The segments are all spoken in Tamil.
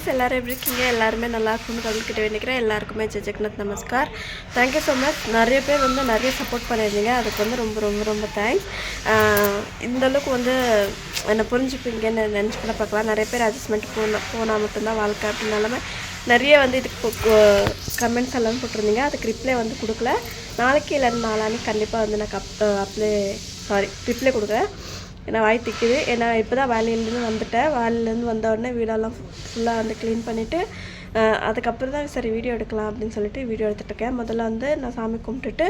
ஃப்ரெண்ட்ஸ் எல்லோரும் எப்படி இருக்கீங்க? எல்லாருமே நல்லா இருக்கும்னு கலந்துக்கிட்டு வேண்டிக்கிறேன். எல்லாருக்குமே ஜெய் ஜெகநாத் நமஸ்கார். தேங்க்யூ ஸோ மச் நிறைய பேர் வந்து நிறைய சப்போர்ட் பண்ணியிருந்தீங்க. அதுக்கு வந்து ரொம்ப ரொம்ப ரொம்ப தேங்க்ஸ் இந்தளவுக்கு வந்து என்னை புரிஞ்சுப்பீங்கன்னு நினச்சி கூட பார்க்கலாம். நிறைய பேர் அட்ஜஸ்ட்மெண்ட் போனால் போனால் மட்டும்தான் வாழ்க்கை அப்படின்னாலுமே நிறைய வந்து இதுக்கு கமெண்ட்ஸ் எல்லாம் போட்டிருந்தீங்க. அதுக்கு ரிப்ளை வந்து கொடுக்கல. நாளைக்கு இல்லைன்னு நாளானி கண்டிப்பாக வந்து நான் கப் அப்ளை சாரி ரிப்ளை கொடுக்குறேன். ஏன்னா வாய் திக்குது. ஏன்னா இப்போ தான் வேலையிலேருந்து வந்துட்டேன். வேலையிலேருந்து வந்த உடனே வீடெல்லாம் ஃபுல்லாக வந்து க்ளீன் பண்ணிவிட்டு அதுக்கப்புறம் தான் சரி வீடியோ எடுக்கலாம் அப்படின்னு சொல்லிட்டு வீடியோ எடுத்துகிட்ருக்கேன் முதல்ல வந்து நான் சாமி கும்பிட்டுட்டு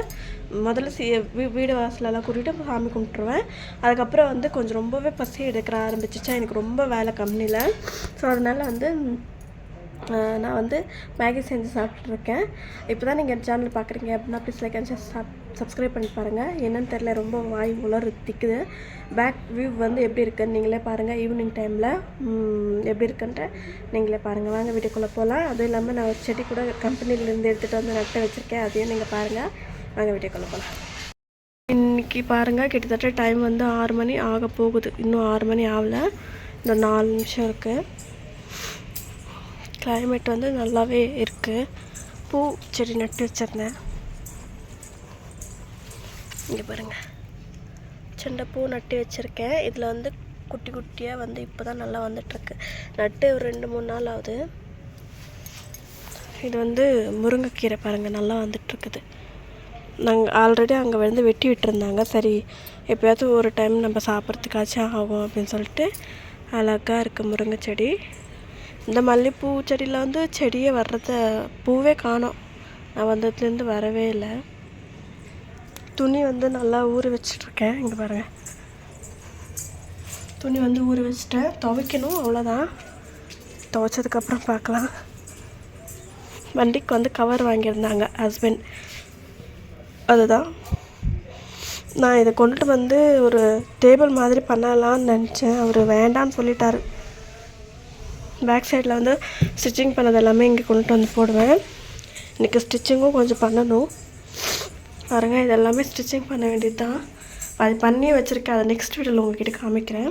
முதல்ல சி வீ- வீடு வாசலெல்லாம் கூட்டிகிட்டு சாமி கும்பிட்ருவேன் அதுக்கப்புறம் வந்து கொஞ்சம் ரொம்பவே பசி எடுக்கிற ஆரம்பிச்சிச்சா எனக்கு ரொம்ப வேலை கம்மியில். ஸோ அதனால் வந்து நான் வந்து மேகி செஞ்சு சாப்பிட்ருக்கேன் இப்போ தான் நீங்கள் சேனல் பார்க்குறீங்க அப்படின்னா please like and sub subscribe பண்ணி பாருங்கள் என்னன்னு தெரில ரொம்ப வாய் உலர் திக்குது. பேக் வியூ வந்து எப்படி இருக்குன்னு நீங்களே பாருங்கள் ஈவினிங் டைமில் எப்படி இருக்குன்ட்டு நீங்களே பாருங்கள் வாங்க வீட்டுக்குள்ளே போகலாம் அதுவும் இல்லாமல் நான் ஒரு செடி கூட கம்பெனிலேருந்து எடுத்துகிட்டு வந்து நட்டு வச்சுருக்கேன். அதையும் நீங்கள் பாருங்கள் வாங்க வீட்டுக்குள்ளே போகலாம் இன்றைக்கி பாருங்கள் கிட்டத்தட்ட டைம் வந்து ஆறு மணி ஆக போகுது. இன்னும் ஆறு மணி ஆகல. இந்த நாலு நிமிஷம் இருக்குது கிளைமேட் வந்து நல்லாவே இருக்குது பூ செடி நட்டு வச்சிருந்தேன். இங்கே பாருங்கள் செண்டை பூ நட்டு வச்சுருக்கேன். இதில் வந்து குட்டி குட்டியாக வந்து இப்போ தான் நல்லா வந்துட்டுருக்கு. நட்டு ஒரு ரெண்டு மூணு நாள் ஆகுது. இது வந்து முருங்கைக்கீரை பாருங்கள் நல்லா வந்துட்டுருக்குது. நாங்கள் ஆல்ரெடி அங்கே வந்து வெட்டி விட்டுருந்தாங்க. சரி எப்போயாவது ஒரு டைம் நம்ம சாப்பிட்றதுக்காச்சும் ஆகும் அப்படின்னு சொல்லிட்டு அழகாக இருக்குது முருங்கை செடி. இந்த மல்லிகைப்பூ செடியில் வந்து செடியே வர்றத பூவே காணோம். நான் வந்ததுலேருந்து வரவே இல்லை. துணி வந்து நல்லா ஊற வச்சிட்ருக்கேன். இங்கே பாருங்கள் துணி வந்து ஊற வச்சுட்டேன். துவைக்கணும் அவ்வளோதான். துவைச்சதுக்கப்புறம் பார்க்கலாம். வண்டிக்கு வந்து கவர் வாங்கியிருந்தாங்க ஹஸ்பண்ட் அதுதான். நான் இதை கொண்டுட்டு வந்து ஒரு டேபிள் மாதிரி பண்ணலான்னு நினச்சேன். அவர் வேண்டான்னு சொல்லிட்டார். பேக் சைடில் வந்து ஸ்டிச்சிங் பண்ணது எல்லாமே இங்கே கொண்டுட்டு வந்து போடுவேன். இன்றைக்கி ஸ்டிச்சிங்கும் கொஞ்சம் பண்ணணும். பாருங்க இது எல்லாமே ஸ்டிச்சிங் பண்ண வேண்டியது தான் அது பண்ணி வச்சுருக்கேன் அதை நெக்ஸ்ட் வீடியோவில் உங்ககிட்ட காமிக்கிறேன்.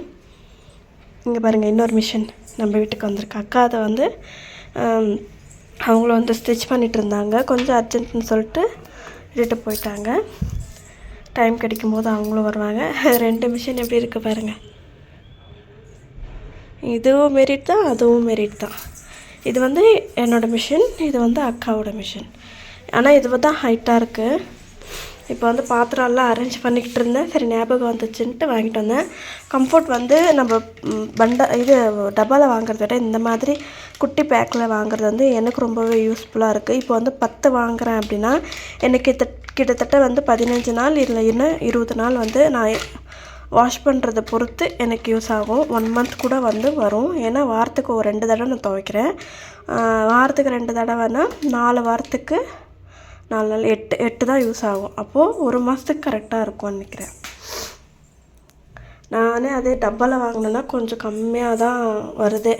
இங்கே பாருங்கள் இன்னொரு மிஷின் நம்ம வீட்டுக்கு வந்திருக்கு. அக்கா அதை வந்து அவங்கள வந்து ஸ்டிச் பண்ணிகிட்டு இருந்தாங்க. கொஞ்சம் அர்ஜென்ட்னு சொல்லிட்டு விட்டுட்டு போயிட்டாங்க. டைம் கிடைக்கும் போது அவங்களும் வருவாங்க. ரெண்டு மிஷின் எப்படி இருக்குது பாருங்கள் இதுவும் மெரிட் தான் அதுவும் மெரிட் தான். இது வந்து என்னோடய மிஷின் இது வந்து அக்காவோட மிஷின் ஆனால் இது தான் ஹைட்டாக இருக்குது இப்போ வந்து பாத்திரம்லாம் அரேஞ்ச் பண்ணிக்கிட்டு இருந்தேன் சரி ஞாபகம் வந்துச்சுன்ட்டு வாங்கிட்டு வந்தேன். கம்ஃபர்ட் வந்து நம்ம பண்ட பண்டா இது டப்பாவில் வாங்குறத விட இந்த மாதிரி குட்டி பேக்கில் வாங்குறது வந்து எனக்கு ரொம்பவே யூஸ்ஃபுல்லாக இருக்குது இப்போ வந்து பத்து வாங்குகிறேன் அப்படின்னா எனக்கு கிட்டத்தட்ட வந்து பதினஞ்சு நாள் இல்லை இன்னும் இருபது நாள் வந்து நான் வாஷ் பண்ணுறதை பொறுத்து எனக்கு யூஸ் ஆகும். ஒன் மந்த் கூட வந்து வரும். ஏன்னா வாரத்துக்கு ஒரு ரெண்டு தடவை நான் துவைக்கிறேன். வாரத்துக்கு ரெண்டு தடவைனா நாலு வாரத்துக்கு நாலு நாள் எட்டு எட்டு தான் யூஸ் ஆகும். அப்போது ஒரு மாதத்துக்கு கரெக்டாக இருக்கும்னு நினைக்கிறேன். நானே அதே டப்பாவில் வாங்கினேன்னா கொஞ்சம் கம்மியாக தான் வருதே.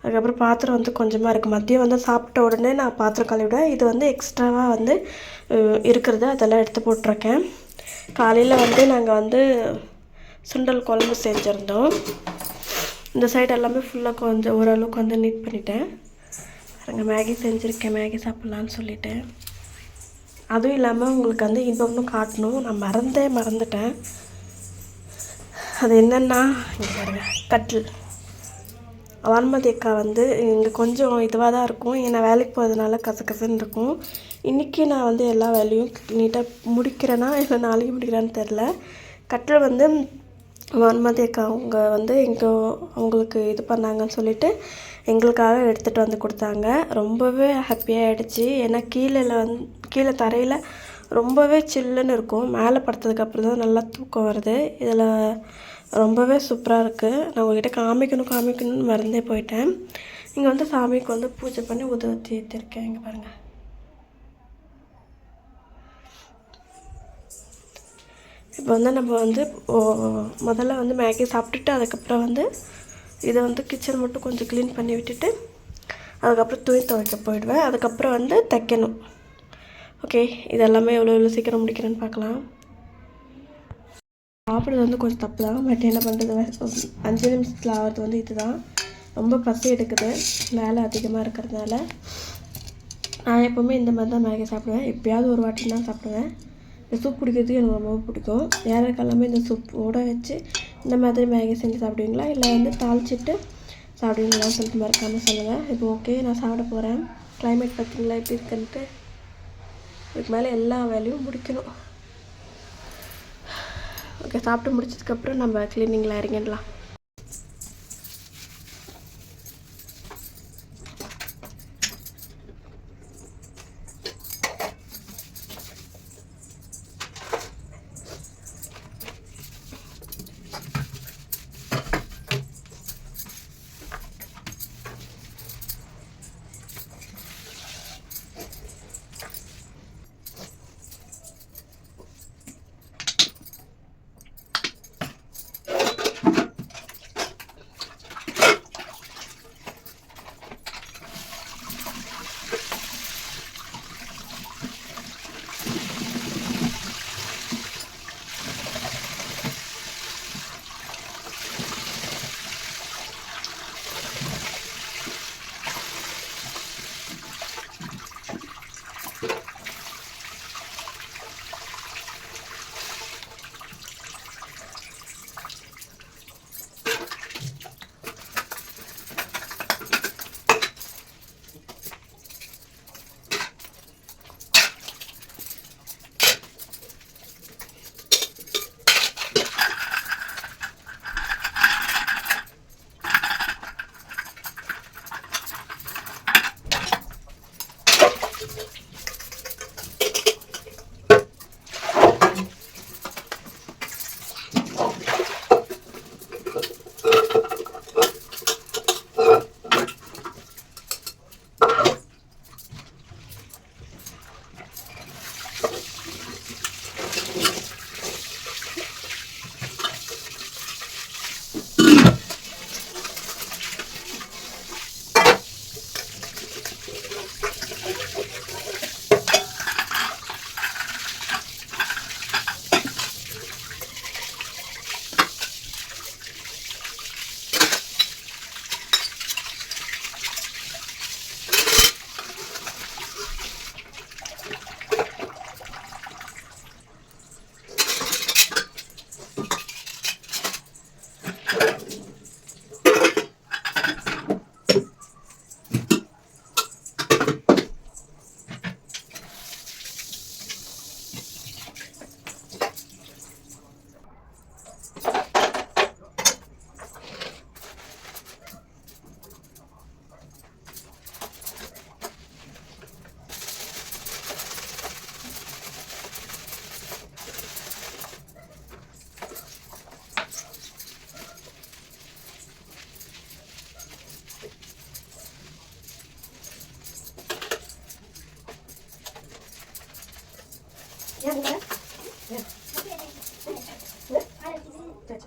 அதுக்கப்புறம் பாத்திரம் வந்து கொஞ்சமாக இருக்குது மதியம் வந்து சாப்பிட்ட உடனே நான் பாத்திரம் கழுவிடுவேன் இது வந்து எக்ஸ்ட்ராவாக வந்து இருக்கிறது. அதெல்லாம் எடுத்து போட்டிருக்கேன். காலையில் வந்து நாங்கள் வந்து சுண்டல் குழம்பு செஞ்சுருந்தோம். இந்த சைடு எல்லாமே ஃபுல்லாக கொஞ்சம் ஓரளவுக்கு வந்து நீட் பண்ணிட்டேன். பாருங்க மேகி செஞ்சுருக்கேன். மேகி சாப்பிட்லான்னு சொல்லிட்டேன் அதுவும் இல்லாமல் உங்களுக்கு வந்து இன்னொன்றும் காட்டணும். நான் மறந்தே மறந்துட்டேன். அது என்னென்னா இங்கே பாருங்க கட்டில். வான்மதி அக்கா வந்து இங்கே கொஞ்சம் இதுவாக தான் இருக்கும். ஏன்னா வேலைக்கு போகிறதுனால கசகசன்னு இருக்கும். இன்றைக்கி நான் வந்து எல்லா வேலையும் நீட்டாக முடிக்கிறேன்னா இல்லை நாளைக்கு முடிக்கிறேன்னு தெரில கட்டில் வந்து வான்மதி அக்கா அவங்க வந்து எங்கே அவங்களுக்கு இது பண்ணாங்கன்னு சொல்லிட்டு எங்களுக்காக எடுத்துகிட்டு வந்து கொடுத்தாங்க. ரொம்பவே ஹாப்பியாக ஆகிடுச்சு ஏன்னா கீழே வந்து கீழே தரையில் ரொம்பவே சில்லுன்னு இருக்கும். மேலே படுத்ததுக்கப்புறம் தான் நல்லா தூக்கம் வருது. இதில் ரொம்பவே சூப்பராக இருக்குது நான் உங்ககிட்ட காமிக்கணும் காமிக்கணும்னு மறந்தே போயிட்டேன். இங்கே வந்து சாமிக்கு வந்து பூஜை பண்ணி உதவத்தி ஏற்றிருக்கேன் இங்கே பாருங்கள் இப்போ வந்து நம்ம வந்து முதல்ல வந்து மேகி சாப்பிட்டுட்டு அதுக்கப்புறம் வந்து இதை வந்து கிச்சன் மட்டும் கொஞ்சம் க்ளீன் பண்ணி விட்டுட்டு அதுக்கப்புறம் துணி துவைக்க போயிடுவேன். அதுக்கப்புறம் வந்து தைக்கணும். ஓகே இதெல்லாமே எவ்வளோ எவ்வளோ சீக்கிரம் முடிக்கிறேன்னு பார்க்கலாம். சாப்பிட்றது வந்து கொஞ்சம் தப்பு தான் பட் என்ன பண்ணுறது அஞ்சு நிமிஷத்தில் ஆகிறது வந்து இதுதான். ரொம்ப பசி எடுக்குது வேலை அதிகமாக இருக்கிறதுனால. நான் எப்போவுமே இந்த மாதிரி தான் மேகி சாப்பிடுவேன். எப்பயாவது ஒரு வாட்டி தான் சாப்பிடுவேன். இந்த சூப் குடிக்கிறதுக்கு எனக்கு ரொம்ப பிடிக்கும். யாருக்கெல்லாமே இந்த சூப்போட வச்சு இந்த மாதிரி மேகி செஞ்சு சாப்பிடுவீங்களா? இல்லை வந்து தாளிச்சிட்டு சாப்பிடுவீங்களான்னு சொல்லிட்டு மறக்காமல் சொல்லுங்கள் இப்போ ஓகே நான் சாப்பிட போகிறேன் கிளைமேட் பார்த்தீங்களா எப்படி இருக்குன்ட்டு. இதுக்கு மேலே எல்லா வேலையும் முடிக்கணும். ஓகே சாப்பிட்டு முடிச்சதுக்கப்புறம் நம்ம க்ளீனிங்கில் இறங்கிடலாம். 괜찮아요? 네. 네? 됐죠.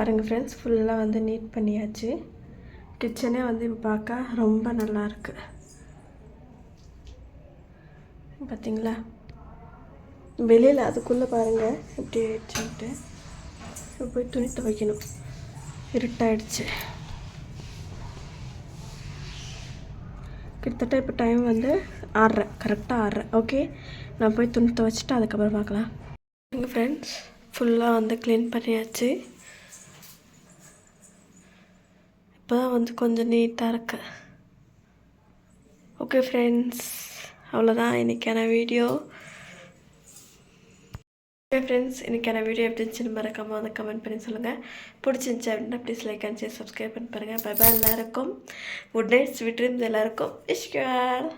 பாருங்கள் ஃப்ரெண்ட்ஸ் ஃபுல்லாக வந்து நீட் பண்ணியாச்சு. கிச்சனே வந்து இப்போ பார்க்க ரொம்ப நல்லா இருக்கு. பார்த்தீங்களா வெளியில் அதுக்குள்ளே பாருங்கள் இப்படி ஆயிடுச்சுன்ட்டு இப்போ போய் துணி துவைக்கணும். இருட்டாயிடுச்சு. கிட்டத்தட்ட இப்போ டைம் வந்து ஆறரை கரெக்டாக ஆறரை. ஓகே நான் போய் துணி துவைச்சிட்டு அதுக்கப்புறம் பார்க்கலாம் எங்கள் ஃப்ரெண்ட்ஸ் ஃபுல்லாக வந்து க்ளீன் பண்ணியாச்சு. இப்போ தான் வந்து கொஞ்சம் நீட்டாக இருக்கு. ஓகே ஃப்ரெண்ட்ஸ் அவ்வளோதான் இன்றைக்கான வீடியோ ஓகே ஃப்ரெண்ட்ஸ் இன்றைக்கான வீடியோ எப்படி இருந்துச்சுன்னு மறக்காமல் வந்து கமெண்ட் பண்ணி சொல்லுங்கள் பிடிச்சிருந்துச்சி அப்படின்னா please like and share subscribe பண்ணி பாருங்கள் பை பாய் எல்லாருக்கும் குட் நைட் ஸ்வீட் ட்ரீம்ஸ் எல்லாருக்கும் இஷ்கார்